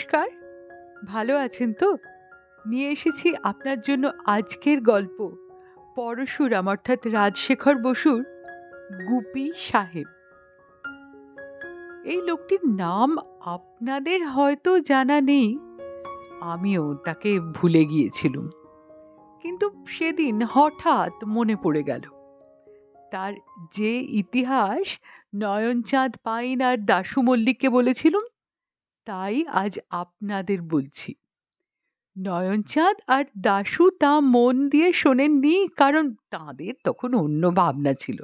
নমস্কার। ভালো আছেন তো? নিয়ে এসেছি আপনার জন্য আজকের গল্প। পরশুরাম অর্থাৎ রাজশেখর বসুর গুপি সাহেব। এই লোকটির নাম আপনাদের হয়তো জানা নেই। আমিও তাকে ভুলে গিয়েছিলুম। কিন্তু সেদিন হঠাৎ মনে পড়ে গেল। তার যে ইতিহাস নয়নচাঁদ পাইন আর দাশু মল্লিককে বলেছিলুম তাই আজ আপনাদের বলছি। নয়নচাঁদ আর দাশু তা মন দিয়ে শোনেননি কারণ তাঁদের তখন অন্য ভাবনা ছিল।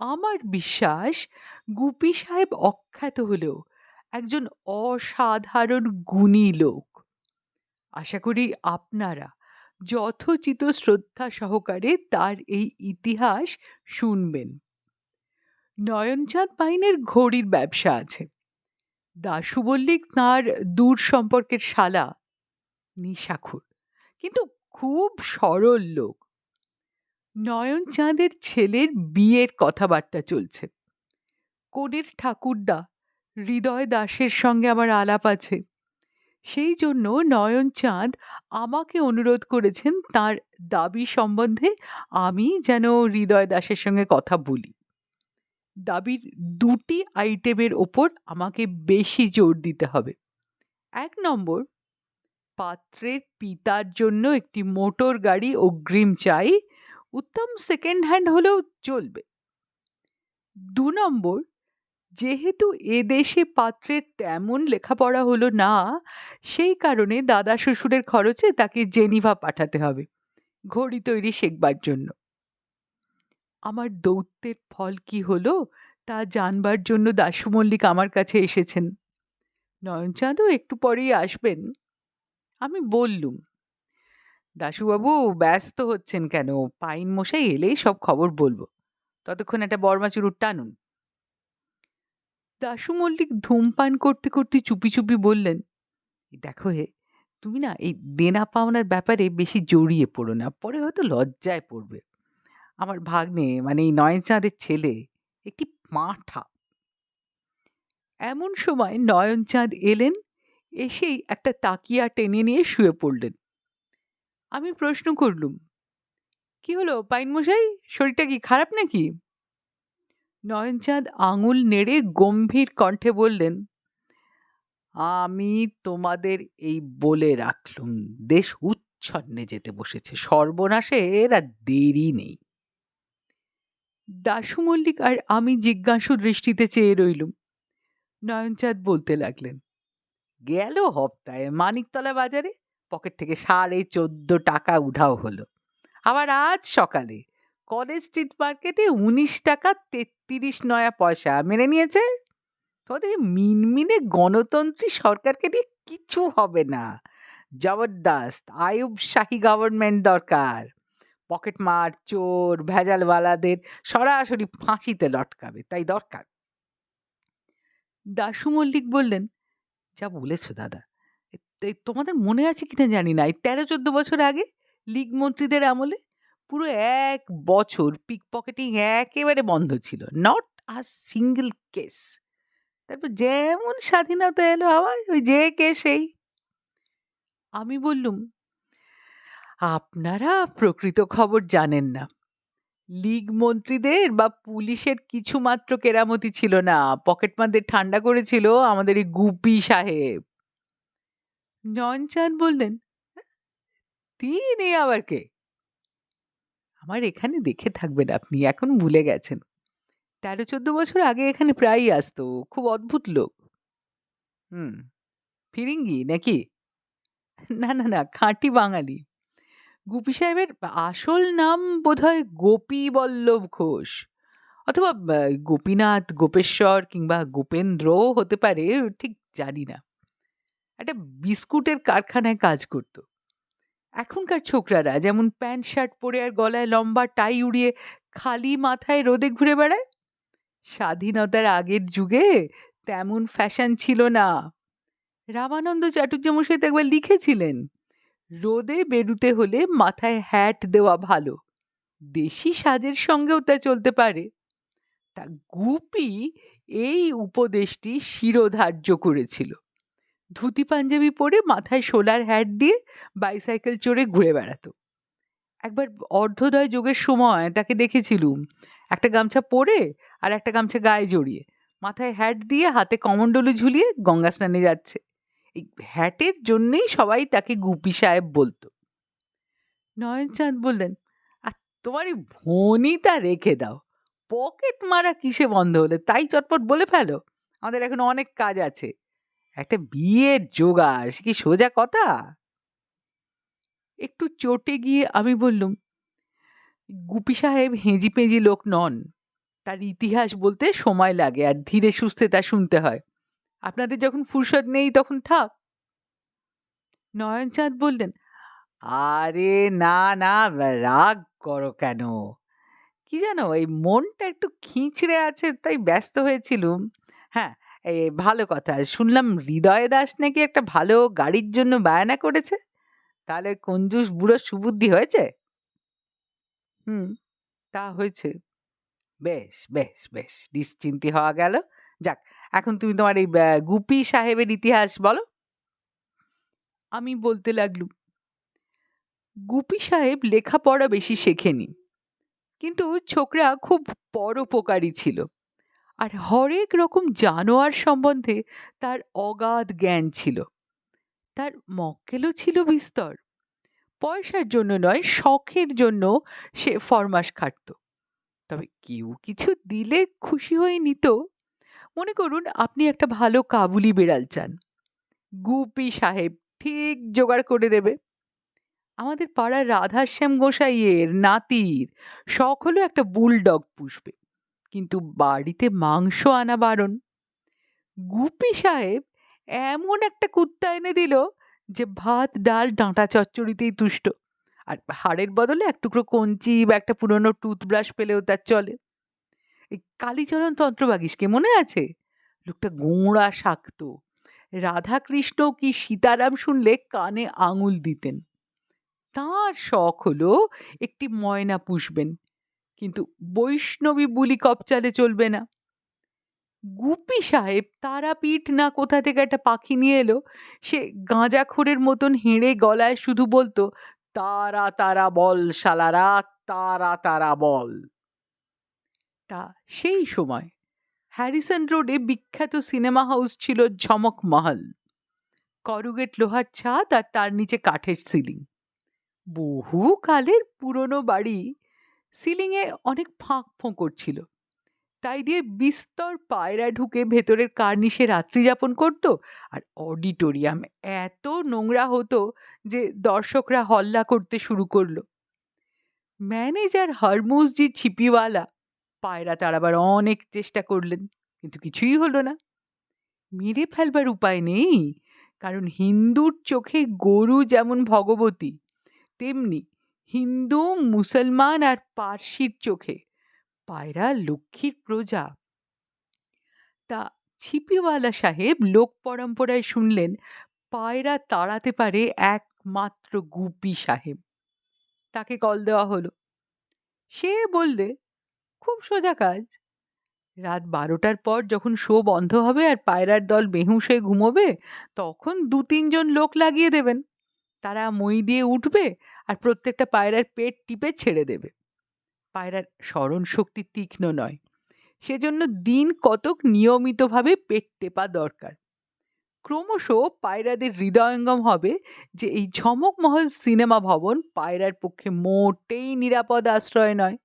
আমার বিশ্বাস গুপি সাহেব অখ্যাত হলেও একজন অসাধারণ গুণী লোক। আশা করি আপনারা যথোচিত শ্রদ্ধা সহকারে তার এই ইতিহাস শুনবেন। নয়নচাঁদ পাইনের ঘড়ির ব্যবসা আছে। দাশু মল্লিক তাঁর দূর সম্পর্কের শালা, নিশাখুর। কিন্তু খুব সরল লোক। নয়নচাঁদের ছেলের বিয়ের কথাবার্তা চলছে। কোণের ঠাকুরদা হৃদয় দাসের সঙ্গে আমার আলাপ আছে। সেই জন্য নয়নচাঁদ আমাকে অনুরোধ করেছেন তার দাবি সম্বন্ধে আমি যেন হৃদয় দাসের সঙ্গে কথা বলি। দাবির দুটি আইটেমের ওপর আমাকে বেশি জোর দিতে হবে। এক নম্বর, পাত্রের পিতার জন্য একটি মোটর গাড়ি অগ্রিম চাই, উত্তম সেকেন্ড হ্যান্ড হলেও চলবে। দু নম্বর, যেহেতু এদেশে পাত্রের তেমন লেখাপড়া হলো না, সেই কারণে দাদা শ্বশুরের খরচে তাকে জেনিভা পাঠাতে হবে, ঘড়ি তৈরি শেখবার জন্য। আমার দৌত্যের ফল কি হলো, তা জানবার জন্য দাশু মল্লিক আমার কাছে এসেছেন। নয়নচাঁদও একটু পরেই আসবেন। আমি বললুম, দাশুবাবু, ব্যস্ত হচ্ছেন কেন? পাইন মশাই এলেই সব খবর বলব। ততক্ষণ একটা বর্মা চুরুট টানুন দাশু মল্লিক ধূমপান করতে করতে চুপি চুপি বললেন, দেখো হে, তুমি না এই দেনা পাওনার ব্যাপারে বেশি জড়িয়ে পড়ো না, পরে হয়তো লজ্জায় পড়বে। আমার ভাগ্নে মানে এই নয়নচাঁদের ছেলে, একটি মাঠা। এমন সময় নয়নচাঁদ এলেন, এসেই একটা তাকিয়া টেনে নিয়ে শুয়ে পড়লেন। আমি প্রশ্ন করলুম, কি হলো পাইন মশাই শরীরটা কি খারাপ নাকি? নয়নচাঁদ আঙুল নেড়ে গম্ভীর কণ্ঠে বললেন, আমি তোমাদের এই বলে রাখলুম, দেশ উচ্ছন্নে যেতে বসেছে, সর্বনাশের আর দেরি নেই। দাশু মল্লিক আর আমি জিজ্ঞাসু দৃষ্টিতে চেয়ে রইলুম। নয়নচাঁদ বলতে লাগলেন, গেল হপ্তায় মানিকতলা বাজারে? পকেট থেকে সাড়ে চোদ্দ টাকা উধাও হলো। আবার আজ সকালে কলেজ স্ট্রিট মার্কেটে উনিশ টাকা তেত্রিশ নয়া পয়সা মেনে নিয়েছে? তোদের মিনমিনে গণতন্ত্রী সরকারকে দিয়ে কিছু হবে না। জবরদস্ত আয়ুব শাহী গভর্নমেন্ট দরকার। পকেট মার, চোর, ভেজালওয়ালাদের সরাসরি ফাঁসিতে লটকাবে, তাই দরকার। দাশু মল্লিক বললেন, যা বলেছ দাদা তোমাদের মনে আছে কিনা জানি না, এই তেরো, চোদ্দ বছর আগে লীগ মন্ত্রীদের আমলে পুরো এক বছর পিক পকেটিং একেবারে বন্ধ ছিল, নট আ সিঙ্গেল কেস। তারপর যেমন স্বাধীনতা এলো আবার, ওই যে কেসেই আমি বললুম আপনারা প্রকৃত খবর জানেন না। লীগ মন্ত্রীদের বা পুলিশের কিছু মাত্র কেরামতি ছিল না। পকেটমারদের ঠান্ডা করেছিল আমাদের এই গুপি সাহেব। নয়নচাঁদ বললেন, তিনি আবার কে? আমার এখানে দেখে থাকবেন আপনি, এখন ভুলে গেছেন। তেরো, চোদ্দ বছর আগে এখানে প্রায়ই আসতো, খুব অদ্ভুত লোক। হুম, ফিরিঙ্গি নাকি? না না না, খাঁটি বাঙালি। গুপি সাহেবের আসল নাম বোধহয় গোপী বল্লভ ঘোষ। অথবা গোপীনাথ, গোপেশ্বর কিংবা গোপেন্দ্রও হতে পারে, ঠিক জানি না। একটা বিস্কুটের কারখানায় কাজ করত। এখনকার ছোকরারা যেমন প্যান্ট, শার্ট পরে আর গলায় লম্বা টাই উড়িয়ে খালি মাথায় রোদে ঘুরে বেড়ায়, স্বাধীনতার আগের যুগে তেমন ফ্যাশন ছিল না। রামানন্দ চাটুর্যমশাই তো একবার লিখেছিলেন রোদে বেরুতে হলে মাথায় হ্যাট দেওয়া ভালো। দেশি সাজের সঙ্গেও তা চলতে পারে। তা গুপি এই উপদেশটি শিরোধার্য করেছিল। ধুতি পাঞ্জাবি পরে মাথায় সোলার হ্যাট দিয়ে বাইসাইকেল চড়ে ঘুরে বেড়াতো। একবার অর্ধোদয় যোগের সময় তাকে দেখেছিলুম। একটা গামছা পরে আর একটা গামছা গায়ে জড়িয়ে। মাথায় হ্যাট দিয়ে হাতে কমণ্ডলু ঝুলিয়ে গঙ্গা স্নানে যাচ্ছে। এই হ্যাটের জন্যেই সবাই তাকে গুপি সাহেব বলতো। নয়নচাঁদ বললেন আর তোমার এই ভনিতা রেখে দাও। পকেট মারা কিসে বন্ধ হলে? তাই চটপট বলে ফেলো। আমাদের এখন অনেক কাজ আছে। একটা বিয়ের জোগাড়, সে কি সোজা কথা? একটু চটে গিয়ে আমি বললুম, গুপি সাহেব হেঁজি পেঁজি লোক নন। তার ইতিহাস বলতে সময় লাগে আর ধীরে সুস্থে তা শুনতে হয়। আপনাদের যখন ফুরসত নেই তখন থাক। নয়নচাঁদ বললেন, আরে না না, রাগ করো কেন? কি জানো, এই মনটা একটু খিঁচড়ে আছে, তাই ব্যস্ত হয়েছিলুম। হ্যাঁ এই ভালো কথা, শুনলাম হৃদয় দাস নাকি একটা ভালো গাড়ির জন্য বায়না করেছে। তাহলে কঞ্জুস বুড়ো সুবুদ্ধি হয়েছে? হুম, তা হয়েছে। বেশ বেশ বেশ, নিশ্চিন্তি হওয়া গেল। যাক এখন তুমি তোমার এই গুপি সাহেবের ইতিহাস বলো। আমি বলতে লাগলুম গুপি সাহেব লেখাপড়া বেশি শেখেনি, কিন্তু ছোকরা খুব পরোপকারী ছিল। আর হরেক রকম জানোয়ার সম্বন্ধে তার অগাধ জ্ঞান ছিল। তার মক্কেলও ছিল বিস্তর। পয়সার জন্য নয়, শখের জন্য সে ফরমাস খাটত। তবে কেউ কিছু দিলে খুশি হয়ে নিত। মনে করুন, আপনি একটা ভালো কাবুলি বেড়াল চান। গুপি সাহেব ঠিক জোগাড় করে দেবে। আমাদের পাড়ার রাধাশ্যাম গোসাইয়ের নাতির শখ হলো একটা বুলডগ পুষবে, কিন্তু বাড়িতে মাংস আনা বারণ। গুপি সাহেব এমন একটা কুত্তা এনে দিল যে ভাত, ডাল, ডাঁটা চচ্চড়িতেই তুষ্ট। আর হাড়ের বদলে এক টুকরো কঞ্চি বা একটা পুরনো টুথব্রাশ পেলেও তার চলে। এই কালীচরণ তন্ত্রবাগিসকে মনে আছে? লোকটা গোঁড়া শাক্ত। রাধাকৃষ্ণ কি সীতারাম শুনলে কানে আঙুল দিতেন। তার শখ হলো একটি ময়না পুষবেন, কিন্তু বৈষ্ণবী বুলি কপচালে চলবে না। গুপি সাহেব তারাপীঠ না কোথা থেকে একটা পাখি নিয়ে এলো? সে গাঁজাখোরের মতন হেঁড়ে গলায় শুধু বলতো, তারা তারা বল শালারা, তারা তারা বল। তা সেই সময় হ্যারিসন রোডে বিখ্যাত সিনেমা হাউস ছিল ঝমক মহল। করুগেট লোহার ছাদ আর তার নিচে কাঠের সিলিং। বহু কালের পুরনো বাড়ি সিলিংয়ে অনেক ফাঁক ফোঁকর ছিল তাই দিয়ে বিস্তর পায়রা ঢুকে ভেতরের কার্নিশে রাত্রি যাপন করত আর অডিটোরিয়াম এত নোংরা হতো যে দর্শকরা হল্লা করতে শুরু করল। ম্যানেজার হরমুজজি ছিপিওয়ালা পায়রা তাড়াবার অনেক চেষ্টা করলেন, কিন্তু কিছুই হলো না। মেরে ফেলবার উপায় নেই, কারণ হিন্দুর চোখে গরু যেমন ভগবতী, তেমনি হিন্দু, মুসলমান আর পার্সির চোখে পায়রা লক্ষ্মীর প্রজা। তা ছিপিওয়ালা সাহেব লোক পরম্পরায় শুনলেন, পায়রা তাড়াতে পারে একমাত্র গুপি সাহেব। তাকে কল দেওয়া হলো। সে বললে খুব সোজা কাজ। রাত বারোটার পর যখন শো বন্ধ হবে আর পায়রার দল বেহুশ হয়ে ঘুমোবে, তখন দু তিনজন লোক লাগিয়ে দেবেন। তারা মই দিয়ে উঠবে আর প্রত্যেকটা পায়রার পেট টিপে ছেড়ে দেবে। পায়রার স্মরণ শক্তি তীক্ষ্ণ নয়। সেজন্য দিন কতক নিয়মিতভাবে পেট টেপা দরকার। ক্রমশ পায়রাদের হৃদয়ঙ্গম হবে যে এই ঝমকমহল সিনেমা ভবন পায়রার পক্ষে মোটেই নিরাপদ আশ্রয় নয়।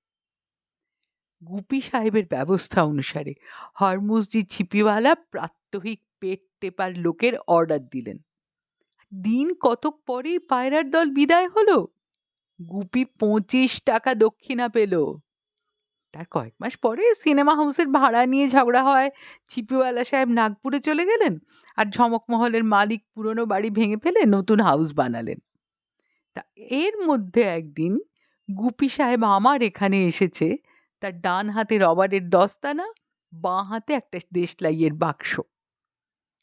গুপি সাহেবের ব্যবস্থা অনুসারে হরমুজজি ছিপিওয়ালা প্রাত্যহিক পেট টেপার লোকের অর্ডার দিলেন। দিন কতক পরেই পায়রার দল বিদায় হলো? গুপি পঁচিশ টাকা দক্ষিণা পেল। তার কয়েক মাস পরে সিনেমা হাউসের ভাড়া নিয়ে ঝগড়া হয় ছিপিওয়ালা সাহেব নাগপুরে চলে গেলেন আর ঝমকমহলের মালিক পুরনো বাড়ি ভেঙে ফেলে নতুন হাউস বানালেন। তা এর মধ্যে একদিন গুপি সাহেব আমার এখানে এসেছে তার ডান হাতে রবারের দস্তানা, বাঁ হাতে একটা দেশলাইয়ের বাক্স।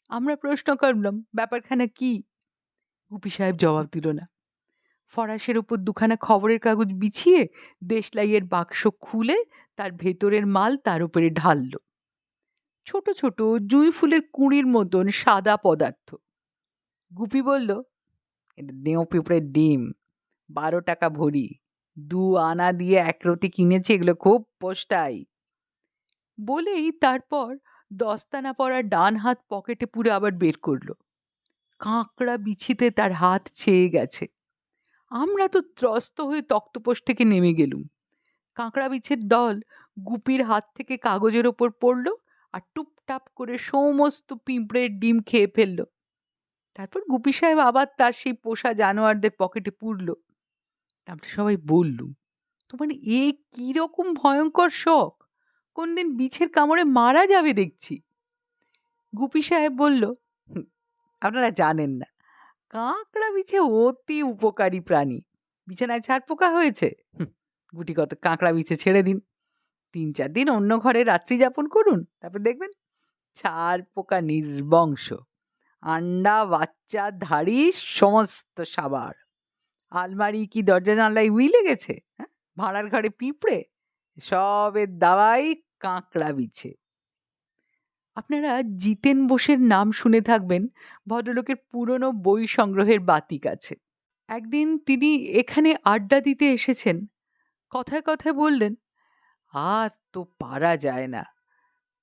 আমরা প্রশ্ন করলাম, ব্যাপারখানা কি? গুপি সাহেব জবাব দিল না। ফরাসের উপর দুখানা খবরের কাগজ বিছিয়ে দেশলাইয়ের বাক্স খুলে তার ভেতরের মাল তার উপরে ঢাললো। ছোট ছোট জুঁই ফুলের কুঁড়ির মতন সাদা পদার্থ। গুপি বলল, এটা নেও পিঁপড়ের ডিম, বারো টাকা ভরি। দু আনা দিয়ে একরতি কিনেছি, এগুলো খুব পোষ্টাই বলেই তারপর দস্তানা পরা ডান হাত পকেটে পুরে আবার বের করল। কাঁকড়া বিছিতে তার হাত ছেয়ে গেছে। আমরা তো ত্রস্ত হয়ে তক্তপোষ থেকে নেমে গেলুম। কাঁকড়া বিছের দল গুপির হাত থেকে কাগজের ওপর পড়ল আর টুপটাপ করে সমস্ত পিঁপড়ের ডিম খেয়ে ফেলল। তারপর গুপি সাহেব আবার তার সেই পোষা জানোয়ারদের পকেটে পুরল। আমরা সবাই বললুম, তোমার এ কীরকম ভয়ঙ্কর শখ? কোনদিন বিছের কামড়ে মারা যাবে দেখছি। গুপি সাহেব বলল আপনারা জানেন না। কাঁকড়া বিছে অতি উপকারী প্রাণী। বিছানায় ছাড় পোকা হয়েছে। গুটি কত কাঁকড়া বিছে ছেড়ে দিন। তিন চার দিন অন্য ঘরে রাত্রি যাপন করুন। তারপর দেখবেন ছাড় পোকা নির্বংশ। আন্ডা, বাচ্চা, ধাড়ি, সমস্ত সাবার আলমারি কি দরজা জানলায় উই লেগেছে? হ্যাঁ? ভাড়ার ঘরে পিঁপড়ে? সবের দাওয়াই কাঁকড়া বিছে। আপনারা জিতেন বোসের নাম শুনে থাকবেন, ভদ্রলোকের পুরনো বই সংগ্রহের বাতিক আছে। একদিন তিনি এখানে আড্ডা দিতে এসেছেন। কথায় কথায় বললেন, আর তো পারা যায় না।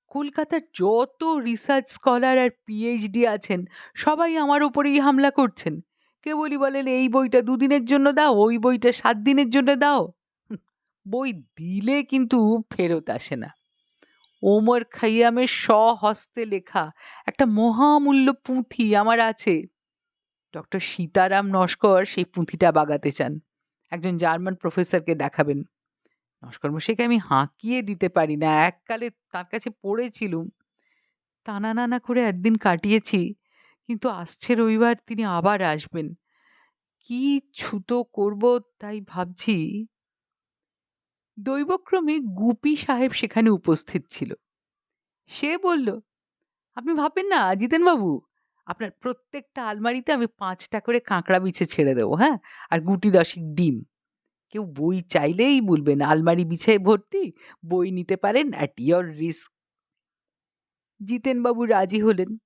কলকাতার যত রিসার্চ স্কলার আর পিএইচডি আছেন, সবাই আমার ওপরেই হামলা করছেন। কেবলই বলেন, এই বইটা দুদিনের জন্য দাও, ওই বইটা সাত দিনের জন্য দাও। বই দিলে কিন্তু ফেরত আসে না। ওমর খাইয়ামের স্বহস্তে লেখা একটা মহামূল্য পুঁথি আমার আছে। ডক্টর সীতারাম নস্কর সেই পুঁথিটা বাগাতে চান। একজন জার্মান প্রফেসরকে দেখাবেন। নস্কর মশাইকে আমি হাঁকিয়ে দিতে পারি না, এককালে তার কাছে পড়েছিলুম। টানা নানা করে একদিন কাটিয়েছি কিন্তু আসছে রবিবার তিনি আবার আসবেন। কি ছুতো করব তাই ভাবছি। দৈবক্রমে গুপি সাহেব সেখানে উপস্থিত ছিল। সে বলল, আপনি ভাববেন না, জিতেনবাবু, আপনার প্রত্যেকটা আলমারিতে আমি পাঁচটা করে কাঁকড়া বিছে ছেড়ে দেবো হ্যাঁ? আর গুটি দশেক ডিম। কেউ বই চাইলেই বলবেন, আলমারি বিছে ভর্তি, বই নিতে পারেন, অ্যাট ইয়োর রিস্ক। জিতেনবাবু রাজি হলেন।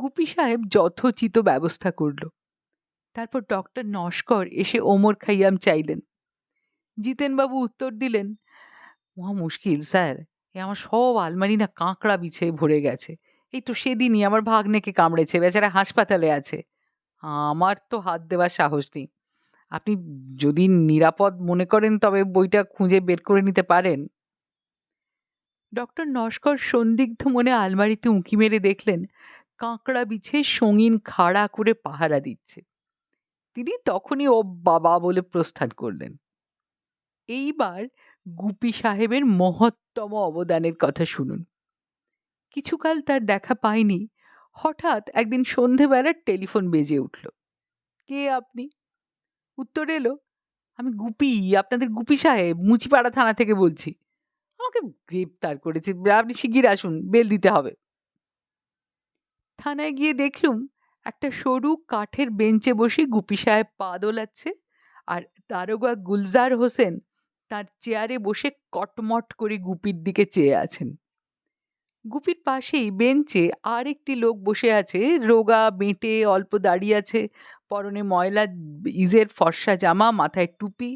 গুপি সাহেব যথোচিত ব্যবস্থা করল। তারপর ডক্টর নস্কর এসে ওমর খাইয়াম চাইলেন। জিতেনবাবু উত্তর দিলেন, মহা মুশকিল স্যার, এ আমার সব আলমারি না কাঁকড়া বিছে ভরে গেছে। এই তো সেদিনই আমার ভাগ্নেকে কামড়েছে, বেচারা হাসপাতালে আছে। আমার তো হাত দেওয়ার সাহস নেই। আপনি যদি নিরাপদ মনে করেন, তবে বইটা খুঁজে বের করে নিতে পারেন ডক্টর নস্কর সন্দিগ্ধ মনে আলমারিতে উঁকি মেরে দেখলেন কাঁকড়া বিছে সঙিন খাড়া করে পাহারা দিচ্ছে। তিনি তখনই ও বাবা বলে প্রস্থান করলেন। এইবার গুপি সাহেবের মহত্তম অবদানের কথা শুনুন। কিছুকাল তার দেখা পায়নি হঠাৎ একদিন সন্ধেবেলার টেলিফোন বেজে উঠল। কে আপনি? উত্তর এলো, আমি গুপি, আপনাদের গুপি সাহেব, মুচিপাড়া থানা থেকে বলছি। আমাকে গ্রেপ্তার করেছে। আপনি শিগগির আসুন, বেল দিতে হবে। থানায় গিয়ে দেখলুম, একটা সরু কাঠের বেঞ্চে বসে গুপি সাহেব পা দোলাচ্ছে আর দারোগা গুলজার হোসেন তার চেয়ারে বসে কটমট করে গুপির দিকে চেয়ে আছেন। গুপির পাশেই বেঞ্চে আর একটি লোক বসে আছে, রোগা, বেঁটে, অল্প দাঁড়িয়ে আছে, পরনে ময়লা, ইজের ফর্সা জামা, মাথায় টুপি।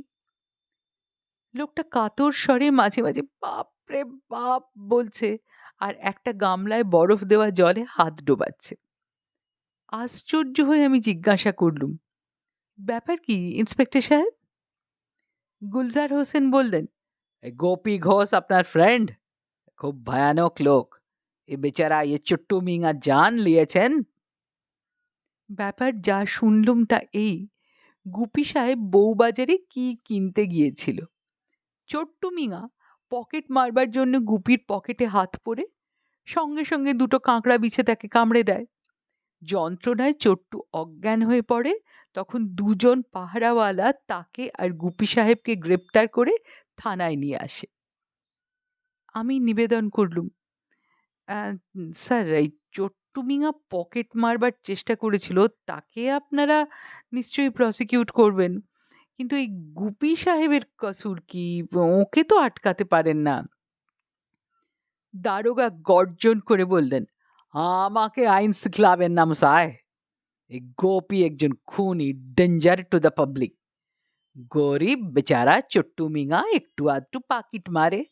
লোকটা কাতর স্বরে মাঝে মাঝে বাপ রে বাপ! বলছে। আর একটা গামলায় বরফ দেওয়া জলে হাত ডোবাচ্ছে। আশ্চর্য হয়ে আমি জিজ্ঞাসা করলুম, ব্যাপার কি, ইন্সপেক্টর সাহেব? গুলজার হোসেন বললেন, "এই গোপী ঘোষ আপনার ফ্রেন্ড খুব ভয়ানক লোক। এ বেচারা এ চুট্টু মিঙা জান লিয়েছেন। ব্যাপার যা শুনলুম তা এই, গুপি সাহেব বউবাজারে কি কিনতে গিয়েছিল। চট্টু মিঙা পকেট মারবার জন্য গুপির পকেটে হাত পড়ে সঙ্গে সঙ্গে দুটো কাঁকড়া বিছে তাকে কামড়ে দেয়। যন্ত্রণায় চট্টু অজ্ঞান হয়ে পড়ে, তখন দুজন পাহারাওয়ালা তাকে আর গুপি সাহেবকে গ্রেপ্তার করে থানায় নিয়ে আসে। আমি নিবেদন করলুম স্যার, এই চট্টু মিঙা পকেট মারবার চেষ্টা করেছিল, তাকে আপনারা নিশ্চয়ই প্রসিকিউট করবেন। কিন্তু এই গুপি সাহেবের কসুর কি? ওকে তো আটকাতে পারেন না। দারোগা গর্জন করে বললেন, আমাকে আইন শিখলাবেন না মশাই এই গোপী একজন খুনি, ডেঞ্জার টু দ্য পাবলিক। গরিব বেচারা চট্টু মিঙা একটু আধটু পাকিট মারে।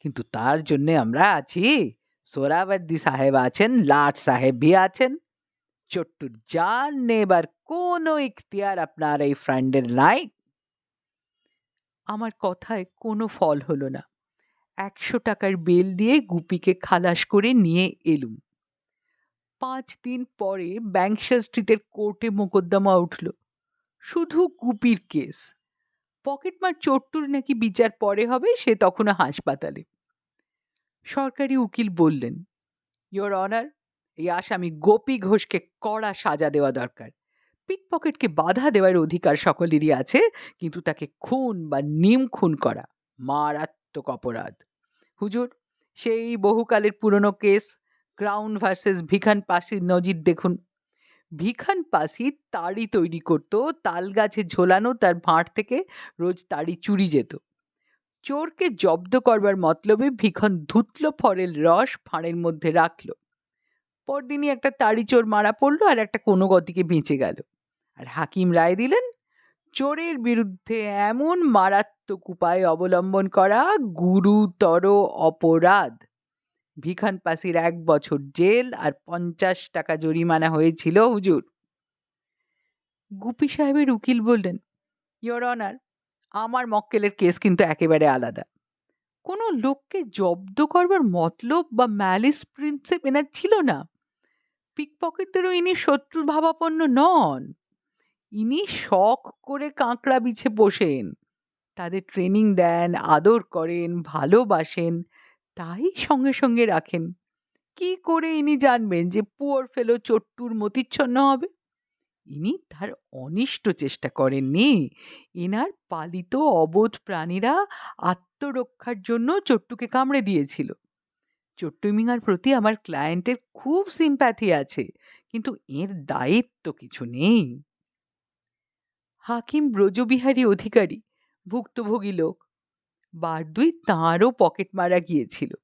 কিন্তু তার জন্যে আমরা আছি। সোরাবর্দি সাহেব আছেন, লাট সাহেব আছেন। চট্টুর জান নেবার কোনো ইখতিয়ার আপনার এই ফ্রেন্ডের নাই। আমার কথায় কোনো ফল হলো না। একশো টাকার বেল দিয়ে গুপিকে খালাস করে নিয়ে এলুম। পাঁচ দিন পরে ব্যাংকশাল স্ট্রিটের কোর্টে মোকদ্দমা উঠল। শুধু গুপির কেস। পকেটমার চট্টুর নাকি বিচার পরে হবে সে তখনও হাসপাতালে। সরকারি উকিল বললেন ইয়োর অনার এই আসামি গোপী ঘোষকে কড়া সাজা দেওয়া দরকার। পিকপকেটকে বাধা দেওয়ার অধিকার সকলেরই আছে, কিন্তু তাকে খুন বা নিম খুন করা মারাত্মক অপরাধ। হুজুর, সেই বহুকালের পুরনো কেস, ক্রাউন ভার্সেস ভিখান পাসির নজির দেখুন। ভিখান পাসি তাড়ি তৈরি করত, তাল গাছে ঝোলানো তার ভাঁড় থেকে রোজ তাড়ি চুরি যেত। চোরকে জব্দ করবার মতলবে ভিখন ধুতলো ফরেল রস ফাঁড়ের মধ্যে রাখল। পরদিনই একটা তাড়ি চোর মারা পড়ল আর একটা কোনো গতিকে বেঁচে গেল। আর হাকিম রায় দিলেন, চোরের বিরুদ্ধে এমন মারাত্মক উপায় অবলম্বন করা গুরুতর অপরাধ। ভিখান পাসির এক বছর জেল আর পঞ্চাশ টাকা জরিমানা হয়েছিল, হুজুর। গুপি সাহেবের উকিল বললেন ইয়োর অনার, আমার মক্কেলের কেস কিন্তু একেবারে আলাদা। কোনো লোককে জব্দ করবার মতলব বা ম্যালিস প্রিন্সিপ এনার ছিল না। পিকপকেটদেরও ইনি শত্রু ভাবাপন্ন নন। ইনি শখ করে কাঁকড়া বিছে বসেন, তাদের ট্রেনিং দেন, আদর করেন, ভালোবাসেন, তাই সঙ্গে সঙ্গে রাখেন। কি করে ইনি জানবেন যে পুয়ার ফেলো চট্টুর মতিচ্ছন্ন হবে? ইনি তার অনিষ্ট চেষ্টা করেননি। এনার পালিত অবোধ প্রাণীরা আত্মরক্ষার জন্য চট্টুকে কামড়ে দিয়েছিল। চট্টু মিঙার প্রতি আমার ক্লায়েন্টের খুব সিম্প্যাথি আছে। কিন্তু এর দায়িত্ব কিছু নেই। হাকিম ব্রজবিহারী অধিকারী, ভুক্তভোগী লোক। বার দুই তাঁরও পকেট মারা গিয়েছিল।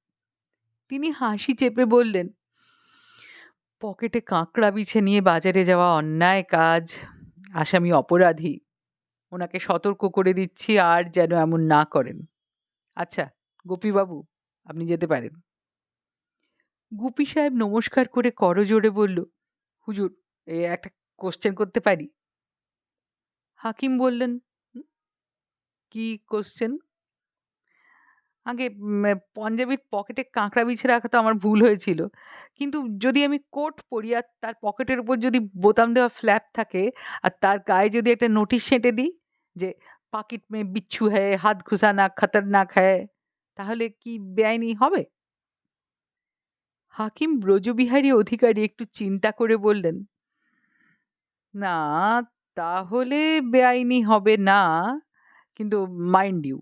তিনি হাসি চেপে বললেন পকেটে কাঁকড়া বিছে নিয়ে বাজারে যাওয়া অন্যায় কাজ। আসামি অপরাধী। ওনাকে সতর্ক করে দিচ্ছি, আর যেন এমন না করেন। আচ্ছা গোপীবাবু, আপনি যেতে পারেন। গুপি সাহেব নমস্কার করে করজোড়ে বলল হুজুর এ একটা কোশ্চেন করতে পারি? হাকিম বললেন "হুম, কি কোশ্চেন আগে পঞ্জাবির পকেটে কাঁকড়া বিছে রাখা তো আমার ভুল হয়েছিল। কিন্তু যদি আমি কোট পরি আর তার পকেটের উপর যদি বোতাম দেওয়া ফ্ল্যাপ থাকে আর তার গায়ে যদি একটা নোটিশ সেঁটে দিই যে পাকিট মে বিচ্ছু হ্যায় হাত ঘুষানা খতরনাক হ্যায় তাহলে কি বেআইনি হবে? হাকিম ব্রজবিহারী অধিকারী একটু চিন্তা করে বললেন, না, তাহলে বেআইনি হবে না। কিন্তু মাইন্ড ইউ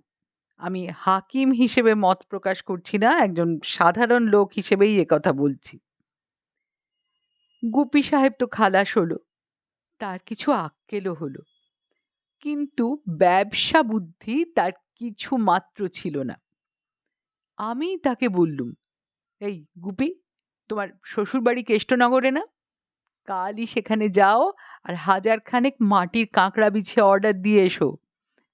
আমি হাকিম হিসেবে মত প্রকাশ করছি না, একজন সাধারণ লোক হিসেবেই কথা বলছি। গুপি সাহেব তো খালাস হলো, তার কিছু আক্কেলও হলো। কিন্তু ব্যবসা বুদ্ধি তার কিছু মাত্র ছিল না। আমি তাকে বললুম এই, গুপি, তোমার শ্বশুরবাড়ি কেষ্টনগরে না? কালই সেখানে যাও আর হাজার খানেক মাটির কাঁকড়া বিছে অর্ডার দিয়ে এসো।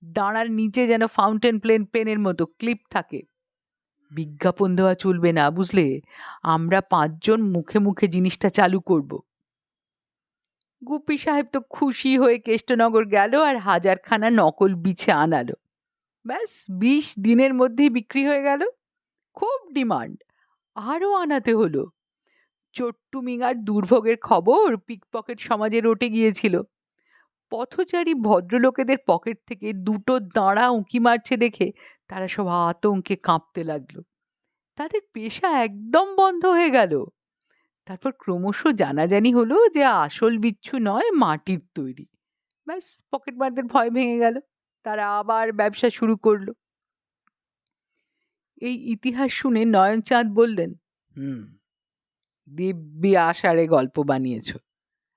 দাঁড়ার নিচে যেন ফাউন্টেন প্লেন পেনের মতো ক্লিপ থাকে। বিজ্ঞাপন দেওয়া চলবে না, বুঝলে? আমরা পাঁচজন মুখে মুখে জিনিসটা চালু করব। গুপি সাহেব তো খুশি হয়ে কেষ্টনগর গেল আর হাজারখানা নকল বিছে আনালো। ব্যাস, বিশ দিনের মধ্যেই বিক্রি হয়ে গেল। খুব ডিমান্ড। আরও আনাতে হলো। চট্টু মিঙার দুর্ভোগের খবর পিকপকেট সমাজে রটে গিয়েছিল। পথচারী ভদ্রলোকেদের পকেট থেকে দুটো দাঁড়া উঁকি মারছে দেখে তারা সব আতঙ্কে কাঁপতে লাগল। তাদের পেশা একদম বন্ধ হয়ে গেল। তারপর ক্রমশ জানাজানি হলো যে আসল বিচ্ছু নয়, মাটির তৈরি। ব্যাস, পকেট মারদের ভয় ভেঙে গেল। তারা আবার ব্যবসা শুরু করল। এই ইতিহাস শুনে নয়নচাঁদ বললেন হুম দিব্যি আষাঢ়ে গল্প বানিয়েছ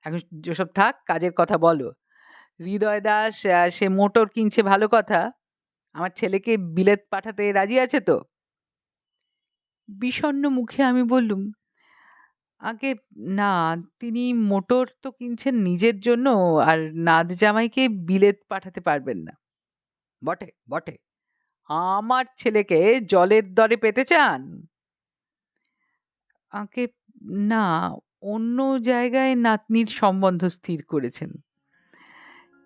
এখন যেসব থাক কাজের কথা বলো হৃদয় দাস সে মোটর কিনছে ভালো কথা আমার ছেলেকে বিলেত পাঠাতে রাজি আছে তো বিষণ্ণ মুখে আমি বললুম আগে না, তিনি মোটর তো কিনছেন নিজের জন্য আর নাদ জামাইকে বিলেত পাঠাতে পারবেন না। বটে, বটে। আমার ছেলেকে জলের দরে পেতে চান? আগে না, অন্য জায়গায় নাতনির সম্বন্ধ স্থির করেছেন।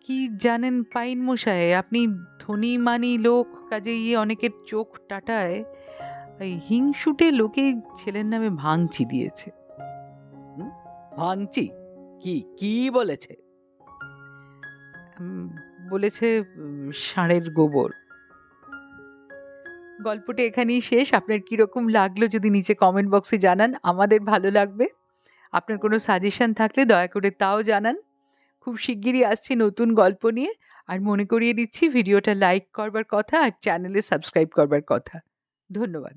কি জানেন পাইন মশাই, আপনি ধনী মানি লোক, কাজেই অনেকের চোখ টাটায় হিংসুটে লোকে ছেলের নামে ভাঙচি দিয়েছে। ভাঙচি? কি, কি বলেছে? বলেছে ষাঁড়ের গোবর। গল্পটা এখানেই শেষ। আপনার কীরকম লাগল যদি নিচে কমেন্ট বক্সে জানান। আমাদের ভালো লাগবে। আপনার কোনো সাজেশান থাকলে দয়া করে তাও জানান। খুব শিগগিরই আসছি নতুন গল্প নিয়ে। আর মনে করিয়ে দিচ্ছি ভিডিওটা লাইক করবার কথা আর চ্যানেলে সাবস্ক্রাইব করবার কথা। ধন্যবাদ।